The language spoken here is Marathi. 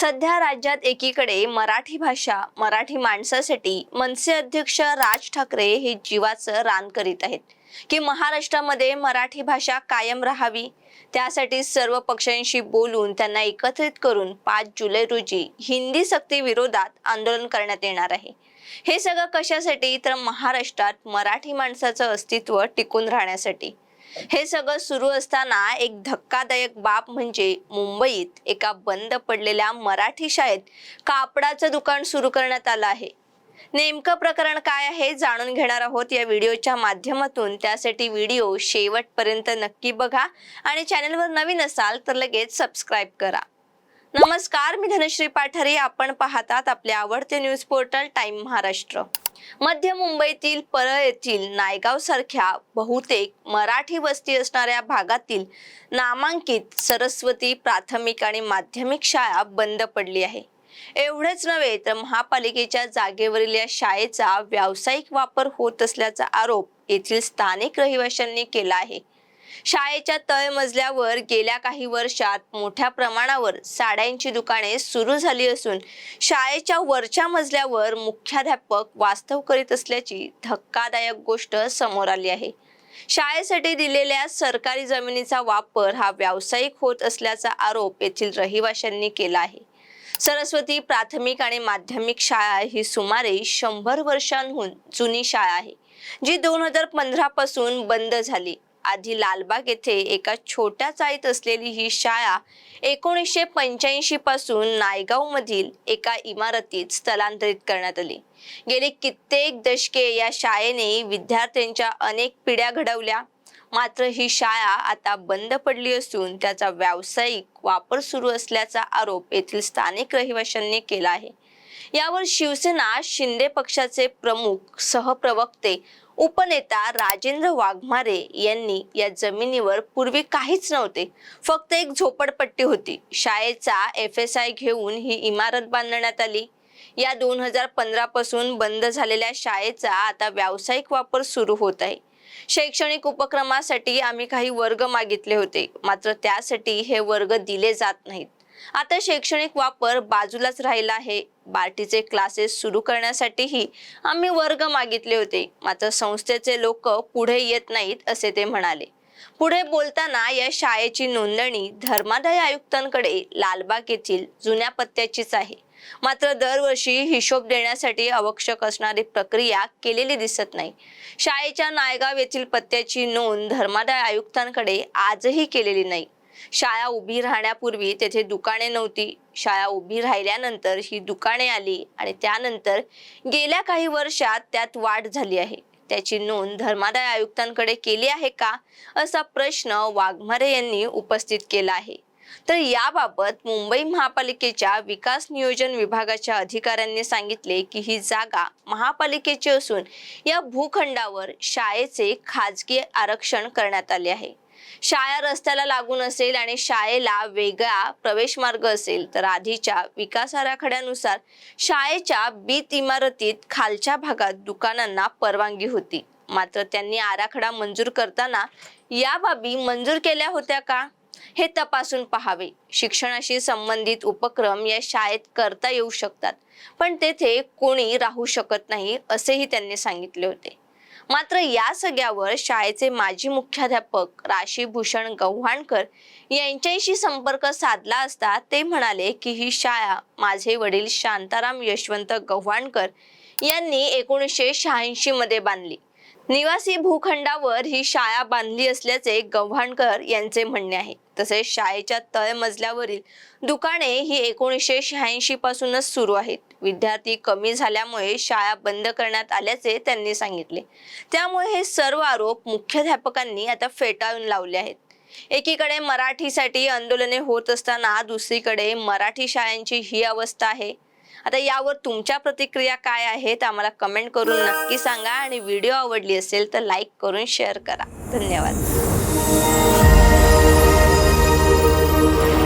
सध्या राज्यात एकीकडे मराठी भाषा मराठी माणसासाठी मनसे अध्यक्ष राज ठाकरे हे जीवाचं रान करीत आहेत. की महाराष्ट्रामध्ये मराठी भाषा कायम राहावी त्यासाठी सर्व पक्षांशी बोलून त्यांना एकत्रित करून पाच जुलै रोजी हिंदी सक्ती विरोधात आंदोलन करण्यात येणार आहे. हे सगळं कशासाठी? तर महाराष्ट्रात मराठी माणसाचं अस्तित्व टिकून राहण्यासाठी. हे सगळं सुरू असताना एक धक्कादायक बाब म्हणजे मुंबईत एका बंद पडलेल्या मराठी शाळेत कापडाचं दुकान सुरू करण्यात आलं आहे. नेमकं प्रकरण काय आहे जाणून घेणार आहोत या व्हिडिओच्या माध्यमातून. त्यासाठी व्हिडिओ शेवटपर्यंत नक्की बघा आणि चॅनलवर नवीन असाल तर लगेच सबस्क्राईब करा. नमस्कार मी धनश्री पाठारे. आपण पाहतात आपले आवडते न्यूज पोर्टल टाइम महाराष्ट्र. मध्य मुंबईतील परळ येथील नायगाव सारख्या बहुतेक मराठी वस्ती असणाऱ्या भागातील नामांकित सरस्वती प्राथमिक आणि माध्यमिक शाळा बंद पडली आहे. एवढेच नव्हे तर महापालिकेच्या जागेवरील या शाळेचा व्यावसायिक वापर होत असल्याचा आरोप येथील स्थानिक रहिवाशांनी केला आहे. शाळेच्या तळमजल्यावर गेल्या काही वर्षात मोठ्या प्रमाणावर साड्यांची दुकाने सुरू झाली असून शाळेच्या वरच्या मजल्यावर मुख्याध्यापक वास्तव करीत असल्याची धक्कादायक गोष्ट समोर आली आहे. शाळेसाठी दिलेल्या सरकारी जमिनीचा वापर हा व्यावसायिक होत असल्याचा आरोप येथील रहिवाशांनी केला आहे. सरस्वती प्राथमिक आणि माध्यमिक शाळा ही सुमारे शंभर वर्षांहून जुनी शाळा आहे जी दोन हजार पंधरा पासून बंद झाली. आधी लालबाग येथे एका छोट्या चाळीत असलेली ही शाळा एकोणीसशे पंच्याऐंशी पासून नायगाव मधील एका इमारतीत स्थलांतरित करण्यात आली. गेली कित्येक दशके या शाळेने विद्यार्थ्यांच्या अनेक पिढ्या घडवल्या. मात्र ही शाळा आता बंद पडली असून त्याचा व्यावसायिक वापर सुरू असल्याचा आरोप येथील स्थानिक रहिवाशांनी केला आहे. यावर शिवसेना शिंदे पक्षाचे प्रमुख सहप्रवक्ते उपनेता राजेंद्र वाघमारे यांनी या जमिनीवर पूर्वी काहीच नव्हते. फक्त एक झोपडपट्टी होती. शाळेचा एफ एस आय घेऊन ही इमारत बांधण्यात आली. या दोन हजार पंधरा पासून बंद झालेल्या शाळेचा आता व्यावसायिक वापर सुरू होत आहे. शैक्षणिक उपक्रमासाठी आम्ही काही वर्ग मागितले होते. मात्र त्यासाठी हे वर्ग दिले जात नाहीत. आता शैक्षणिक वापर बाजूलाच राहिला आहे. बार्टीचे क्लासेस सुरू करण्यासाठीही आम्ही वर्ग मागितले होते. मात्र संस्थेचे लोक पुढे येत नाहीत असे ते म्हणाले. पुढे बोलताना या शाळेची नोंदणी धर्मादाय आयुक्तांकडे लालबाग येथील जुन्या पत्त्याचीच आहे. मात्र दरवर्षी हिशोब देण्यासाठी आवश्यक असणारी प्रक्रिया केलेली दिसत नाही. शाळेच्या नायगाव येथील पत्त्याची नोंद धर्मादाय आयुक्तांकडे आजही केलेली नाही. शाळा उभी राहण्यापूर्वी तेथे दुकाने नव्हती. शाळा उभी राहिल्यानंतर ही दुकाने आली आणि त्यानंतर गेल्या काही वर्षात त्यात वाढ झाली आहे. त्याची नोंद धर्मादाय आयुक्तांकडे केली आहे का? असा प्रश्न वाघमारे यांनी उपस्थित केला आहे. तर याबाबत मुंबई महापालिकेच्या विकास नियोजन विभागाच्या अधिकाऱ्यांनी सांगितले की ही जागा महापालिकेची असून या भूखंडावर शाळेचे खाजगी आरक्षण करण्यात आले आहे. शाळा रस्त्याला लागून असेल आणि शाळेला वेगळा प्रवेश मार्ग असेल तर आधीच्या विकास आराखड्यानुसार शाळेच्या बीत इमारतीत खालच्या भागात दुकानांना परवानगी होती. मात्र त्यांनी आराखडा मंजूर करताना या बाबी मंजूर केल्या होत्या का? हे तपासून पहावे. शिक्षणाशी संबंधित उपक्रम या शाळेत करता येऊ शकतात पण तेथे कोणी राहू शकत नाही असेही त्यांनी सांगितले होते. मात्र या सगळ्यावर शाळेचे माजी मुख्याध्यापक राशीभूषण गव्हाणकर यांच्याशी संपर्क साधला असता ते म्हणाले की ही शाळा माझे वडील शांताराम यशवंत गव्हाणकर यांनी एकोणीसशे शहाऐंशी मध्ये बांधली. निवासी भूखंडावर ही शाळा बांधली असल्याचे गव्हाणकर यांचे म्हणणे आहे. तसेच शाळेच्या तळमजल्यावरील दुकाने ही एकोणीसशे शहाऐंशी पासूनच सुरू आहेत. विद्यार्थी कमी झाल्यामुळे शाळा बंद करण्यात आल्याचे त्यांनी सांगितले. त्यामुळे हे सर्व आरोप मुख्याध्यापकांनी आता फेटाळून लावले आहेत. एकीकडे मराठीसाठी आंदोलने होत असताना दुसरीकडे मराठी शाळांची ही अवस्था आहे. आता यावर तुमच्या प्रतिक्रिया काय आहेत आम्हाला कमेंट करून नक्की सांगा आणि व्हिडिओ आवडली असेल तर लाईक करून शेअर करा. धन्यवाद. Thank you.